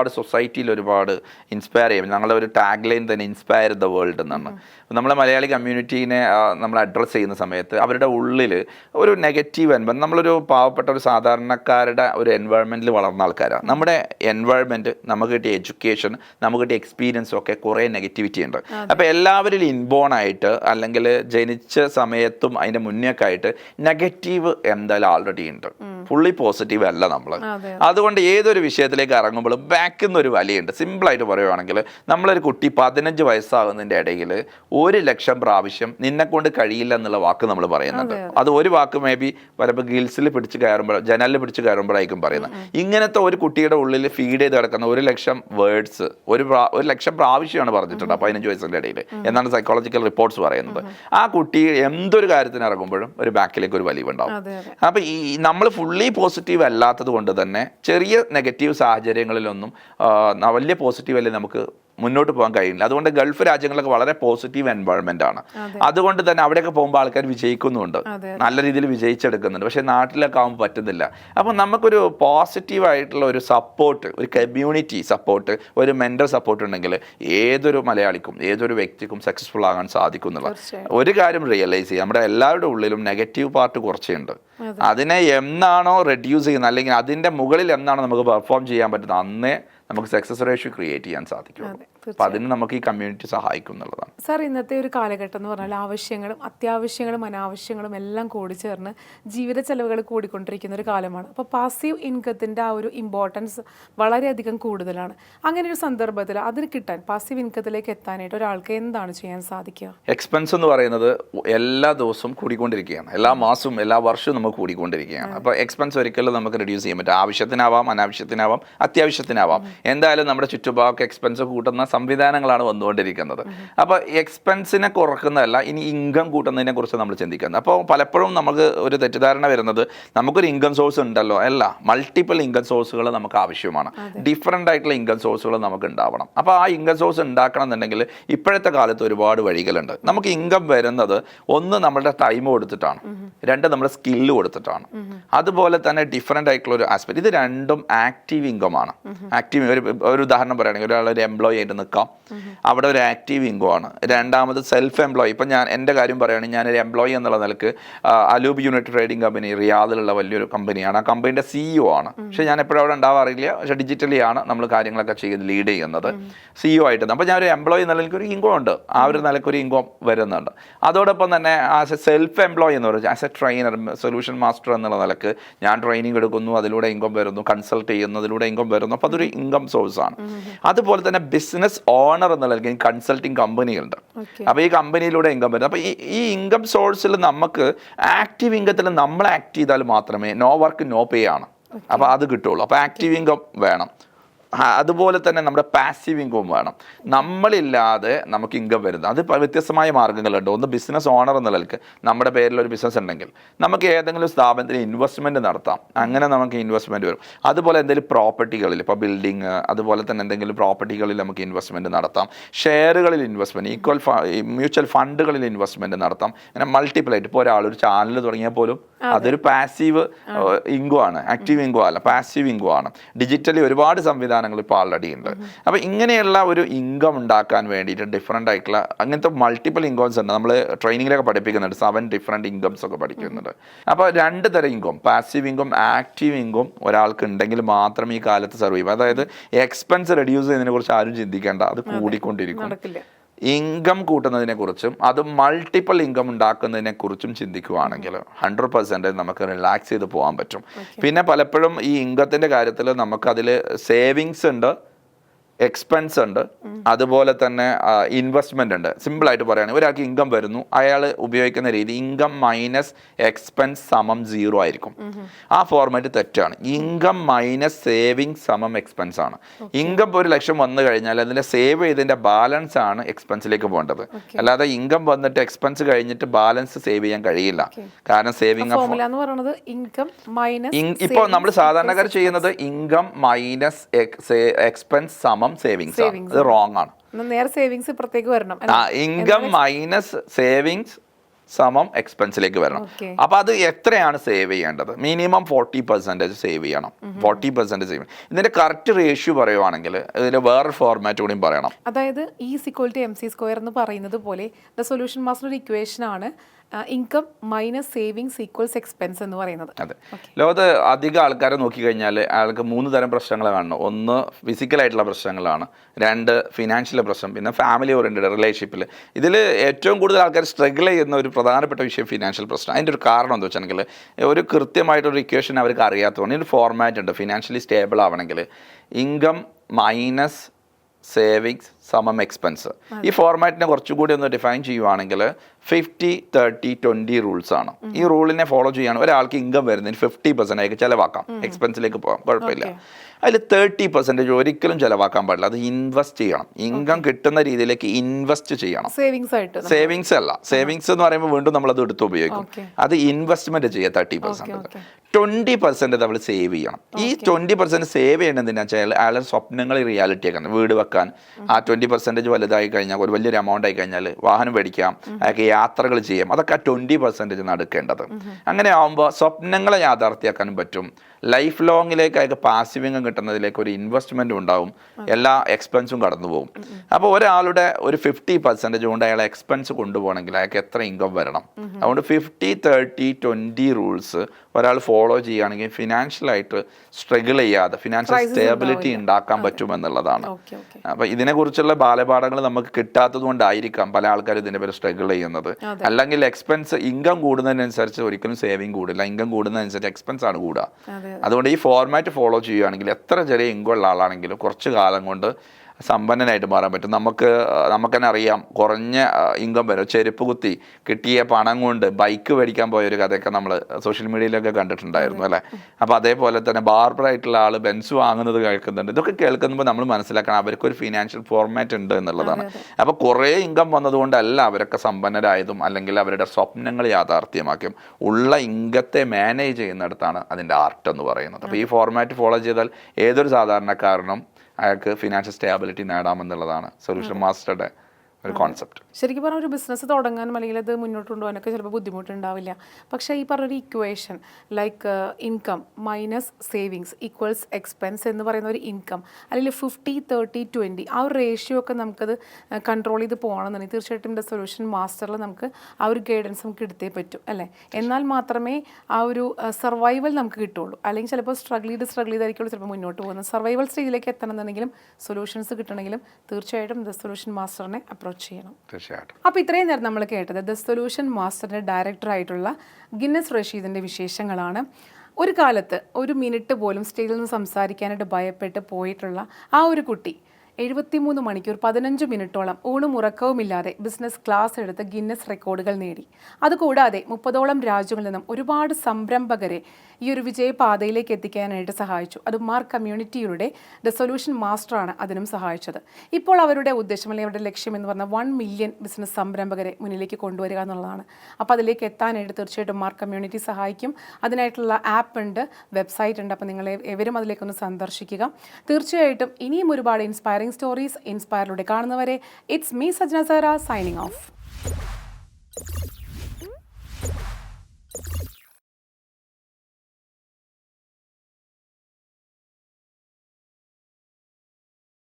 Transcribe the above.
ഒരുപാട് സൊസൈറ്റിയിൽ ഒരുപാട് ഇൻസ്പയർ ചെയ്യും. ഞങ്ങളുടെ ഒരു ടാഗ് ലൈൻ തന്നെ ഇൻസ്പയർ ദ വേൾഡ് എന്നാണ്. നമ്മളെ മലയാളി കമ്മ്യൂണിറ്റീനെ നമ്മൾ അഡ്രസ്സ് ചെയ്യുന്ന സമയത്ത് അവരുടെ ഉള്ളിൽ ഒരു നെഗറ്റീവ് എൻവയൺ നമ്മളൊരു പാവപ്പെട്ട ഒരു സാധാരണക്കാരുടെ ഒരു എൻവയൺമെന്റിൽ വളർന്ന ആൾക്കാരാണ്. നമ്മുടെ എൻവയൺമെന്റ് നമുക്ക് കിട്ടിയ എഡ്യൂക്കേഷൻ നമുക്ക് കിട്ടിയ എക്സ്പീരിയൻസും ഒക്കെ കുറേ നെഗറ്റിവിറ്റി ഉണ്ട്. അപ്പോൾ എല്ലാവരിലും ഇൻബോൺ ആയിട്ട് അല്ലെങ്കിൽ ജനിച്ച സമയത്തും അതിന്റെ മുന്നേക്കായിട്ട് നെഗറ്റീവ് എന്തായാലും ആൾറെഡി ഉണ്ട്. ഫുള്ളി പോസിറ്റീവ് അല്ല നമ്മൾ അതുകൊണ്ട് ഏതൊരു വിഷയത്തിലേക്ക് ഇറങ്ങുമ്പോഴും ബാക്കിൽ നിന്നൊരു വലിയുണ്ട്. സിമ്പിളായിട്ട് പറയുവാണെങ്കിൽ നമ്മളൊരു കുട്ടി പതിനഞ്ച് വയസ്സാകുന്നതിന്റെ ഇടയിൽ ഒരു ലക്ഷം പ്രാവശ്യം നിന്നെക്കൊണ്ട് കഴിയില്ല എന്നുള്ള വാക്ക് നമ്മൾ പറയുന്നുണ്ട്. അത് ഒരു വാക്ക് മേ ബി പലപ്പോൾ ഗിൽസിൽ പിടിച്ച് കയറുമ്പോൾ ജനലിൽ പിടിച്ച് കയറുമ്പോഴായിരിക്കും പറയുന്നത്. ഇങ്ങനത്തെ ഒരു കുട്ടിയുടെ ഉള്ളിൽ ഫീഡ് ചെയ്ത് കിടക്കുന്ന ഒരു ലക്ഷം വേർഡ്സ് ഒരു ഒരു ലക്ഷം പ്രാവശ്യമാണ് പറഞ്ഞിട്ടുണ്ട് പതിനഞ്ച് വയസ്സിന്റെ ഇടയിൽ എന്നാണ് സൈക്കോളജിക്കൽ റിപ്പോർട്ട്സ് പറയുന്നത്. ആ കുട്ടി എന്തൊരു കാര്യത്തിന് ഇറങ്ങുമ്പോഴും ഒരു ബാക്കിലേക്ക് ഒരു വലിവുണ്ടാവും. അപ്പോൾ അതെ. ഈ നമ്മൾ ഫുള്ളി പോസിറ്റീവ് അല്ലാത്തത് കൊണ്ട് തന്നെ ചെറിയ നെഗറ്റീവ് സാഹചര്യങ്ങളിലൊന്നും വലിയ പോസിറ്റീവ് നമുക്ക് മുന്നോട്ട് പോകാൻ കഴിയില്ല അതുകൊണ്ട് ഗൾഫ് രാജ്യങ്ങളൊക്കെ വളരെ പോസിറ്റീവ് എൻവയോൺമെന്റ് ആണ്. അതുകൊണ്ട് തന്നെ അവിടെയൊക്കെ പോകുമ്പോൾ ആൾക്കാർ വിജയിക്കുന്നുണ്ട്. നല്ല രീതിയിൽ വിജയിച്ചെടുക്കുന്നുണ്ട്. പക്ഷേ നാട്ടിലൊക്കെ ആകുമ്പോൾ പറ്റുന്നില്ല. അപ്പം നമുക്കൊരു പോസിറ്റീവ് ആയിട്ടുള്ള ഒരു സപ്പോർട്ട് ഒരു കമ്മ്യൂണിറ്റി സപ്പോർട്ട് ഒരു മെന്റൽ സപ്പോർട്ട് ഉണ്ടെങ്കിൽ ഏതൊരു മലയാളിക്കും ഏതൊരു വ്യക്തിക്കും സക്സസ്ഫുൾ ആകാൻ സാധിക്കും എന്നുള്ളത് ഒരു കാര്യം റിയലൈസ് ചെയ്യുക നമ്മുടെ എല്ലാവരുടെ ഉള്ളിലും നെഗറ്റീവ് പാർട്ട് കുറച്ചുണ്ട്. അതിനെ എന്നാണോ റെഡ്യൂസ് ചെയ്യുന്നത്? അല്ലെങ്കിൽ അതിന്റെ മുകളിൽ എന്നാണോ നമുക്ക് പെർഫോം ചെയ്യാൻ പറ്റുന്നത്? അന്നേ നമുക്ക് സക്സസ് റേഷ്യോ ക്രിയേറ്റ് ചെയ്യാൻ സാധിക്കും അതെ, അപ്പൊ അതിന് നമുക്ക് ഈ കമ്മ്യൂണിറ്റി സഹായിക്കും എന്നുള്ളതാണ്. സാർ ഇന്നത്തെ ഒരു കാലഘട്ടം എന്ന് പറഞ്ഞാൽ ആവശ്യങ്ങളും അത്യാവശ്യങ്ങളും അനാവശ്യങ്ങളും എല്ലാം കൂടി ചേർന്ന് ജീവിത ചെലവുകൾ കൂടിക്കൊണ്ടിരിക്കുന്ന ഒരു കാലമാണ്. അപ്പോൾ പാസീവ് ഇൻകത്തിന്റെ ആ ഒരു ഇമ്പോർട്ടൻസ് വളരെയധികം കൂടുതലാണ്. അങ്ങനെ ഒരു സന്ദർഭത്തിൽ അതിന് കിട്ടാൻ പാസീവ് ഇൻകത്തിലേക്ക് എത്താനായിട്ട് ഒരാൾക്ക് എന്താണ് ചെയ്യാൻ സാധിക്കുക? എക്സ്പെൻസ് എന്ന് പറയുന്നത് എല്ലാ ദിവസവും കൂടിക്കൊണ്ടിരിക്കുകയാണ്. എല്ലാ മാസവും എല്ലാ വർഷവും നമുക്ക് കൂടിക്കൊണ്ടിരിക്കുകയാണ്. അപ്പോൾ എക്സ്പെൻസ് ഒരിക്കലും നമുക്ക് റെഡ്യൂസ് ചെയ്യാൻ പറ്റും ആവശ്യത്തിനാവാം അനാവശ്യത്തിനാവാം അത്യാവശ്യത്തിനാവാം. എന്തായാലും നമ്മുടെ ചുറ്റുപാടൊക്കെ എക്സ്പെൻസ് കൂട്ടുന്ന സംവിധാനങ്ങളാണ് വന്നുകൊണ്ടിരിക്കുന്നത്. അപ്പോൾ എക്സ്പെൻസിനെ കുറക്കുന്നതല്ല ഇനി ഇൻകം കൂട്ടുന്നതിനെ കുറിച്ച് നമ്മൾ ചിന്തിക്കുന്നത്. അപ്പോൾ പലപ്പോഴും നമുക്ക് ഒരു തെറ്റിദ്ധാരണ വരുന്നത് നമുക്കൊരു ഇൻകം സോഴ്സ് ഉണ്ടല്ലോ അല്ല മൾട്ടിപ്പിൾ ഇൻകം സോഴ്സുകൾ നമുക്ക് ആവശ്യമാണ്. ഡിഫറെന്റ് ആയിട്ടുള്ള ഇൻകം സോഴ്സുകൾ നമുക്ക് ഉണ്ടാവണം. അപ്പോൾ ആ ഇൻകം സോഴ്സ് ഉണ്ടാക്കണം എന്നുണ്ടെങ്കിൽ ഇപ്പോഴത്തെ കാലത്ത് ഒരുപാട് വഴികളുണ്ട്. നമുക്ക് ഇൻകം വരുന്നത് ഒന്ന് നമ്മളുടെ ടൈം കൊടുത്തിട്ടാണ്. രണ്ട് നമ്മുടെ സ്കില്ല് കൊടുത്തിട്ടാണ്. അതുപോലെ തന്നെ ഡിഫറെന്റ് ആയിട്ടുള്ള ഒരു ആസ്പെക്ട് ഇത് രണ്ടും ആക്റ്റീവ് ഇൻകം ആണ്. ആക്റ്റീവ് ഒരു ഒരു ഉദാഹരണം പറയുകയാണെങ്കിൽ ഒരാൾ ഒരു എംപ്ലോയി ആയിട്ട് നിൽക്കാം. അവിടെ ഒരു ആക്റ്റീവ് ഇൻകം ആണ്. രണ്ടാമത് സെൽഫ് എംപ്ലോയി ഇപ്പം ഞാൻ എന്റെ കാര്യം പറയുകയാണെങ്കിൽ ഞാനൊരു എംപ്ലോയി എന്നുള്ള നിലയ്ക്ക് അലൂബ് യൂണിറ്റ് ട്രേഡിംഗ് കമ്പനി റിയാദിലുള്ള വലിയൊരു കമ്പനിയാണ്. ആ കമ്പനിയുടെ സിഇഒ ആണ്. പക്ഷേ ഞാൻ എപ്പോഴും അവിടെ ഉണ്ടാവാറില്ല പക്ഷേ ഡിജിറ്റലി ആണ് നമ്മൾ കാര്യങ്ങളൊക്കെ ചെയ്ത് ലീഡ് ചെയ്യുന്നത്. സിഇഒ ആയിട്ട് അപ്പോൾ ഞാൻ ഒരു എംപ്ലോയി എന്ന നിലയ്ക്ക് ഒരു ഇൻകം ഉണ്ട്. ആ ഒരു നിലയ്ക്ക് ഒരു ഇൻകം വരുന്നുണ്ട്. അതോടൊപ്പം തന്നെ ആസ് എ സെൽഫ് എംപ്ലോയി എന്ന് പറയുന്നത് as a trainer solution master എന്നുള്ള നിലയ്ക്ക് ഞാൻ ട്രെയിനിങ് എടുക്കുന്നു. അതിലൂടെ ഇൻകം വരുന്നു. കൺസൾട്ട് ചെയ്യുന്നതിലൂടെ ഇൻകം വരുന്നു. അപ്പോൾ അതൊരു ഇൻകം സോഴ്സ് ആണ്. അതുപോലെ തന്നെ ബിസിനസ് ഓണർ എന്നുള്ള അല്ലെങ്കിൽ കൺസൾട്ടിങ് കമ്പനികളുണ്ട് അപ്പോൾ ഈ കമ്പനിയിലൂടെ ഇൻകം വരുന്നത്. അപ്പോൾ ഈ ഈ ഇൻകം സോഴ്സിൽ നമുക്ക് ആക്റ്റീവ് ഇൻകത്തിൽ നമ്മൾ ആക്ട് ചെയ്താൽ മാത്രമേ നോ വർക്ക് നോ പേ ആണ്. അപ്പോൾ അത് കിട്ടുള്ളൂ അപ്പോൾ ആക്റ്റീവ് ഇൻകം വേണം. അതുപോലെ തന്നെ നമ്മുടെ പാസീവ് ഇൻകം വേണം. നമ്മളില്ലാതെ നമുക്ക് ഇൻകം വരുന്നത്. അത് വ്യത്യസ്തമായ മാർഗങ്ങളുണ്ട് ഒന്ന് ബിസിനസ് ഓണർ എന്ന നിലയ്ക്ക് നമ്മുടെ പേരിൽ ഒരു ബിസിനസ് ഉണ്ടെങ്കിൽ നമുക്ക് ഏതെങ്കിലും സ്ഥാപനത്തിൽ ഇൻവെസ്റ്റ്മെന്റ് നടത്താം. അങ്ങനെ നമുക്ക് ഇൻവെസ്റ്റ്മെന്റ് വരും. അതുപോലെ എന്തെങ്കിലും പ്രോപ്പർട്ടികളിൽ ഇപ്പോൾ ബിൽഡിങ് അതുപോലെ തന്നെ എന്തെങ്കിലും പ്രോപ്പർട്ടികളിൽ നമുക്ക് ഇൻവെസ്റ്റ്മെന്റ് നടത്താം. ഷെയറുകളിൽ ഇൻവെസ്റ്റ്മെന്റ് ഈക്വൽ മ്യൂച്വൽ ഫണ്ടുകളിൽ ഇൻവെസ്റ്റ്മെന്റ് നടത്താം. അങ്ങനെ മൾട്ടിപ്ലൈറ്റ് ഇപ്പോൾ ഒരാൾ ഒരു ചാനൽ തുടങ്ങിയാൽ പോലും അതൊരു പാസീവ് ഇൻകോ ആണ്. ആക്റ്റീവ് ഇൻകോ അല്ല പാസീവ് ഇൻകോ ആണ്. ഡിജിറ്റലി ഒരുപാട് സംവിധാനങ്ങൾ ഇപ്പോൾ ആൾറെഡി ഉണ്ട്. അപ്പോൾ ഇങ്ങനെയുള്ള ഒരു ഇൻകം ഉണ്ടാക്കാൻ വേണ്ടിയിട്ട് ഡിഫറെന്റ് ആയിട്ടുള്ള അങ്ങനത്തെ മൾട്ടിപ്പിൾ ഇൻകംസ് ഉണ്ട്. നമ്മൾ ട്രെയിനിങ്ങിലൊക്കെ പഠിപ്പിക്കുന്നുണ്ട്. സെവൻ ഡിഫറെന്റ് ഇൻകംസ് ഒക്കെ പഠിക്കുന്നുണ്ട്. അപ്പോൾ രണ്ട് തരം income passive income active income ഒരാൾക്ക് ഉണ്ടെങ്കിൽ മാത്രം ഈ കാലത്ത് സർവൈവ് അതായത് എക്സ്പെൻസ് റെഡ്യൂസ് ചെയ്യുന്നതിനെ കുറിച്ച് ആരും ചിന്തിക്കേണ്ട. അത് കൂടിക്കൊണ്ടിരിക്കും. ഇൻകം കൂട്ടുന്നതിനെക്കുറിച്ചും അത് മൾട്ടിപ്പിൾ ഇൻകം ഉണ്ടാക്കുന്നതിനെക്കുറിച്ചും ചിന്തിക്കുവാണെങ്കിൽ ഹൺഡ്രഡ് പെർസെന്റേജ് നമുക്ക് റിലാക്സ് ചെയ്ത് പോകാൻ പറ്റും. പിന്നെ പലപ്പോഴും ഈ ഇൻകത്തിന്റെ കാര്യത്തിൽ നമുക്കതിൽ സേവിങ്സ് ഉണ്ട്. എക്സ്പെൻസ് ഉണ്ട്. അതുപോലെ തന്നെ ഇൻവെസ്റ്റ്മെന്റ് ഉണ്ട്. സിമ്പിൾ ആയിട്ട് പറയുകയാണെങ്കിൽ ഒരാൾക്ക് ഇൻകം വരുന്നു. അയാൾ ഉപയോഗിക്കുന്ന രീതി ഇൻകം മൈനസ് എക്സ്പെൻസ് സമം സീറോ ആയിരിക്കും. ആ ഫോർമാറ്റ് തെറ്റാണ്. ഇൻകം മൈനസ് സേവിങ് സമം എക്സ്പെൻസ് ആണ്. ഇൻകം ഒരു ലക്ഷം വന്നു കഴിഞ്ഞാൽ അതിന്റെ സേവ് ചെയ്തതിന്റെ ബാലൻസ് ആണ് എക്സ്പെൻസിലേക്ക് പോകേണ്ടത്. അല്ലാതെ ഇൻകം വന്നിട്ട് എക്സ്പെൻസ് കഴിഞ്ഞിട്ട് ബാലൻസ് സേവ് ചെയ്യാൻ കഴിയില്ല. കാരണം സേവിങ് ഇപ്പോൾ നമ്മൾ സാധാരണക്കാർ ചെയ്യുന്നത് ഇൻകം മൈനസ് എക്സ്പെൻസ് സമം സേവിങ്സ് ആണ്. ഇത് റോങ് ആണ്. നേരെ സേവിങ്സ് വരണം. ഇൻകം മൈനസ് സേവിങ്സ് സമം എക്സ്പെൻസിലേക്ക് വരണം. അപ്പൊ അത് എത്രയാണ് സേവ് ചെയ്യേണ്ടത്? മിനിമം ഫോർട്ടി പെർസെന്റേജ് സേവ് ചെയ്യണം. ഫോർട്ടി പെർസെന്റേജ് സേവ് ഇതിന്റെ കറക്റ്റ് റേഷ്യോ പറയുവാണെങ്കിൽ ഇതിന്റെ വേറെ ഫോർമാറ്റ് കൂടി പറയണം. അതായത് ഈ equal to M C square എന്ന് പറയുന്നത് പോലെ ദ സൊല്യൂഷൻ മാസ്റ്റർ ഒരു ഇക്വേഷൻ ആണ്. Income minus savings equals expense എന്ന് പറയുന്നത്. അതെ. ലോകത്ത് അധികം ആൾക്കാരെ നോക്കിക്കഴിഞ്ഞാൽ അയാൾക്ക് മൂന്ന് തരം പ്രശ്നങ്ങൾ കാണണം ഒന്ന് ഫിസിക്കലായിട്ടുള്ള പ്രശ്നങ്ങളാണ് രണ്ട് ഫിനാൻഷ്യൽ പ്രശ്നം പിന്നെ ഫാമിലി ഓറിയന്റഡ് റിലേഷൻഷിപ്പിൽ ഇതിൽ ഏറ്റവും കൂടുതൽ ആൾക്കാർ സ്ട്രഗിൾ ചെയ്യുന്ന ഒരു പ്രധാനപ്പെട്ട വിഷയം ഫിനാൻഷ്യൽ പ്രശ്നം. അതിന്റെ ഒരു കാരണം എന്താ വെച്ചിട്ടുണ്ടെങ്കിൽ ഒരു കൃത്യമായിട്ടൊരു ഇക്വേഷൻ അവർക്ക് അറിയാത്തതുകൊണ്ട് ഒരു ഫോർമാറ്റ് ഉണ്ട് ഫിനാൻഷ്യലി സ്റ്റേബിൾ ആവണമെങ്കിൽ ഇൻകം മൈനസ് സേവിങ്സ് സമം എക്സ്പെൻസ് ഈ ഫോർമാറ്റിനെ കുറച്ചുകൂടി ഒന്ന് ഡിഫൈൻ ചെയ്യുവാണെങ്കിൽ ഫിഫ്റ്റി തേർട്ടി ട്വന്റി റൂൾസ് ആണ്. ഈ റൂളിനെ ഫോളോ ചെയ്യാണ്. ഒരാൾക്ക് ഇൻകം വരുന്നതിന് ഫിഫ്റ്റി പെർസെന്റ് ആയിട്ട് ചിലവാക്കാം. എക്സ്പെൻസിലേക്ക് പോകാം. കുഴപ്പമില്ല. അതിൽ തേർട്ടി പെർസെന്റേജ് ഒരിക്കലും ചിലവാക്കാൻ പാടില്ല. അത് ഇൻവെസ്റ്റ് ചെയ്യണം. ഇൻകം കിട്ടുന്ന രീതിയിലേക്ക് ഇൻവെസ്റ്റ് ചെയ്യണം. സേവിങ്സ് ആയിട്ട് സേവിങ്സ് അല്ല. സേവിങ്സ് എന്ന് പറയുമ്പോൾ വീണ്ടും നമ്മൾ അത് എടുത്ത് ഉപയോഗിക്കും. അത് ഇൻവെസ്റ്റ്മെന്റ് ചെയ്യുക thirty percent okay. Twenty percent നമ്മൾ സേവ് ചെയ്യണം. ഈ ട്വന്റി പെർസെന്റ് സേവ് ചെയ്യണമെന്ന് വെച്ചാൽ അയാളുടെ സ്വപ്നങ്ങൾ റിയാലിറ്റി ആക്കണം വീട് വെക്കാൻ. ആ ട്വന്റി പെർസെന്റേജ് വലുതായി കഴിഞ്ഞാൽ ഒരു വലിയൊരു എമൗണ്ട് ആയി കഴിഞ്ഞാൽ വാഹനം മേടിക്കാം അയാൾക്ക് യാത്രകൾ ചെയ്യാം. അതൊക്കെ ആ ട്വന്റി പെർസെന്റേജ് നടക്കേണ്ടത് അങ്ങനെ ആകുമ്പോൾ സ്വപ്നങ്ങളെ യാഥാർത്ഥ്യമാക്കാനും പറ്റും. ലൈഫ് ലോങ്ങിലേക്ക് അയാൾക്ക് പാസീവ് ഇൻകം കിട്ടുന്നതിലേക്ക് ഒരു ഇൻവെസ്റ്റ്മെന്റ് ഉണ്ടാവും. എല്ലാ എക്സ്പെൻസും കടന്നു പോകും അപ്പോൾ ഒരാളുടെ ഒരു ഫിഫ്റ്റി പെർസെന്റേജ് കൊണ്ട് അയാളെ എക്സ്പെൻസ് കൊണ്ടുപോകണമെങ്കിൽ അയാൾക്ക് എത്ര ഇൻകം വരണം? അതുകൊണ്ട് ഫിഫ്റ്റി തേർട്ടി ട്വന്റി റൂൾസ് ഒരാൾ ഫോളോ ചെയ്യുകയാണെങ്കിൽ ഫിനാൻഷ്യലായിട്ട് സ്ട്രഗിൾ ചെയ്യാതെ ഫിനാൻഷ്യൽ സ്റ്റേബിലിറ്റി ഉണ്ടാക്കാൻ പറ്റുമെന്നുള്ളതാണ് അപ്പം ഇതിനെക്കുറിച്ചുള്ള ബാലപാഠങ്ങൾ നമുക്ക് കിട്ടാത്തത് കൊണ്ടായിരിക്കാം പല ആൾക്കാരും ഇതിന്റെ പേര് സ്ട്രഗിൾ ചെയ്യുന്നത്. അല്ലെങ്കിൽ എക്സ്പെൻസ് ഇൻകം കൂടുന്നതിനനുസരിച്ച് ഒരിക്കലും സേവിങ് കൂടില്ല. ഇൻകം കൂടുന്നതനുസരിച്ച് എക്സ്പെൻസ് ആണ് കൂടുക. അതുകൊണ്ട് ഈ ഫോർമാറ്റ് ഫോളോ ചെയ്യുകയാണെങ്കിൽ എത്ര ചെറിയ ഇങ്കുള്ള ആളാണെങ്കിലും കുറച്ച് കാലം കൊണ്ട് സമ്പന്നനായിട്ട് മാറാൻ പറ്റും. നമുക്ക് നമുക്ക് തന്നെ അറിയാം കുറഞ്ഞ ഇൻകം വരും. ചെരുപ്പ് കുത്തി കിട്ടിയ പണം കൊണ്ട് ബൈക്ക് മേടിക്കാൻ പോയ ഒരു കഥയൊക്കെ നമ്മൾ സോഷ്യൽ മീഡിയയിലൊക്കെ കണ്ടിട്ടുണ്ടായിരുന്നു അല്ലേ? അപ്പോൾ അതേപോലെ തന്നെ ബാർബറായിട്ടുള്ള ആൾ ബെൻസ് വാങ്ങുന്നത് കേൾക്കുന്നുണ്ട്. ഇതൊക്കെ കേൾക്കുമ്പോൾ നമ്മൾ മനസ്സിലാക്കണം അവർക്കൊരു ഫിനാൻഷ്യൽ ഫോർമാറ്റ് ഉണ്ട് എന്നുള്ളതാണ്. അപ്പോൾ കുറേ ഇൻകം വന്നതുകൊണ്ടല്ല അവരൊക്കെ സമ്പന്നരായതും അല്ലെങ്കിൽ അവരുടെ സ്വപ്നങ്ങൾ യാഥാർത്ഥ്യമാക്കിയും ഉള്ള ഇൻകത്തെ മാനേജ് ചെയ്യുന്നിടത്താണ് അതിന്റെ ആർട്ട് എന്ന് പറയുന്നത്. അപ്പോൾ ഈ ഫോർമാറ്റ് ഫോളോ ചെയ്താൽ ഏതൊരു സാധാരണക്കാരനും അയാൾക്ക് ഫിനാൻഷ്യൽ സ്റ്റേബിലിറ്റി നേടാമെന്നുള്ളതാണ് സൊല്യൂഷൻ മാസ്റ്ററുടെ ഒരു കോൺസെപ്റ്റ് ശരിക്കും പറഞ്ഞ ഒരു ബിസിനസ് തുടങ്ങാനും അല്ലെങ്കിൽ അത് മുന്നോട്ട് കൊണ്ടുപോകാനൊക്കെ ചിലപ്പോൾ ബുദ്ധിമുട്ടുണ്ടാവില്ല. പക്ഷേ ഈ പറഞ്ഞൊരു equation like income minus savings equals expense എന്ന് പറയുന്ന ഒരു ഇൻകം അല്ലെങ്കിൽ ഫിഫ്റ്റി തേർട്ടി ട്വന്റി ആ ഒരു റേഷ്യോ ഒക്കെ നമുക്കത് കൺട്രോൾ ചെയ്ത് പോകണമെന്നുണ്ടെങ്കിൽ തീർച്ചയായിട്ടും ഇതിന്റെ സൊല്യൂഷൻ മാസ്റ്ററിൽ നമുക്ക് ആ ഒരു ഗൈഡൻസ് നമുക്ക് എടുത്തേ പറ്റൂ അല്ലേ? എന്നാൽ മാത്രമേ ആ ഒരു സർവൈവൽ നമുക്ക് കിട്ടുള്ളൂ. അല്ലെങ്കിൽ ചിലപ്പോൾ സ്ട്രഗിൾ ചെയ്ത് സ്ട്രഗിൾ ചെയ്തായിരിക്കുള്ളൂ ചിലപ്പോൾ മുന്നോട്ട് പോകുന്നത്. സർവൈവൽ സ്റ്റേജിലേക്ക് എത്തണമെന്നുണ്ടെങ്കിലും സൊല്യൂഷൻസ് കിട്ടണമെങ്കിലും തീർച്ചയായിട്ടും ദ സൊല്യൂഷൻ മാസ്റ്ററിനെ അപ്രോച്ച് ചെയ്യണം. തീർച്ചയായിട്ടും. അപ്പോൾ ഇത്രയും നേരം നമ്മൾ കേട്ടത് ദ സൊല്യൂഷൻ മാസ്റ്ററിന്റെ ഡയറക്ടറായിട്ടുള്ള ഗിന്നസ് റഷീദിന്റെ വിശേഷങ്ങളാണ്. ഒരു കാലത്ത് ഒരു മിനിറ്റ് പോലും സ്റ്റേജിൽ നിന്ന് സംസാരിക്കാനായിട്ട് ഭയപ്പെട്ട് പോയിട്ടുള്ള ആ ഒരു കുട്ടി എഴുപത്തിമൂന്ന് മണിക്കൂർ പതിനഞ്ച് മിനിറ്റോളം ഊണും ഉറക്കവുമില്ലാതെ ബിസിനസ് ക്ലാസ് എടുത്ത് ഗിന്നസ് റെക്കോർഡുകൾ നേടി. അതുകൂടാതെ മുപ്പതോളം രാജ്യങ്ങളിൽ നിന്നും ഒരുപാട് സംരംഭകരെ ഈ ഒരു വിജയപാതയിലേക്ക് എത്തിക്കാനായിട്ട് സഹായിച്ചു. അത് മാർ കമ്മ്യൂണിറ്റിയുടെ ദ സൊല്യൂഷൻ മാസ്റ്ററാണ് അതിനും സഹായിച്ചത്. ഇപ്പോൾ അവരുടെ ഉദ്ദേശം അല്ലെങ്കിൽ അവരുടെ ലക്ഷ്യം എന്ന് പറഞ്ഞാൽ വൺ മില്യൺ ബിസിനസ് സംരംഭകരെ മുന്നിലേക്ക് കൊണ്ടുവരിക എന്നുള്ളതാണ്. അപ്പോൾ അതിലേക്ക് എത്താനായിട്ട് തീർച്ചയായിട്ടും മാർ കമ്മ്യൂണിറ്റി സഹായിക്കും. അതിനായിട്ടുള്ള ആപ്പ് ഉണ്ട് വെബ്സൈറ്റ് ഉണ്ട്. അപ്പോൾ നിങ്ങൾ എവരും അതിലേക്കൊന്ന് സന്ദർശിക്കുക. തീർച്ചയായിട്ടും ഇനിയും ഒരുപാട് ഇൻസ്പയറിംഗ് സ്റ്റോറീസ് ഇൻസ്പയറിലൂടെ കാണുന്നവരെ it's me Sajna Sara signing off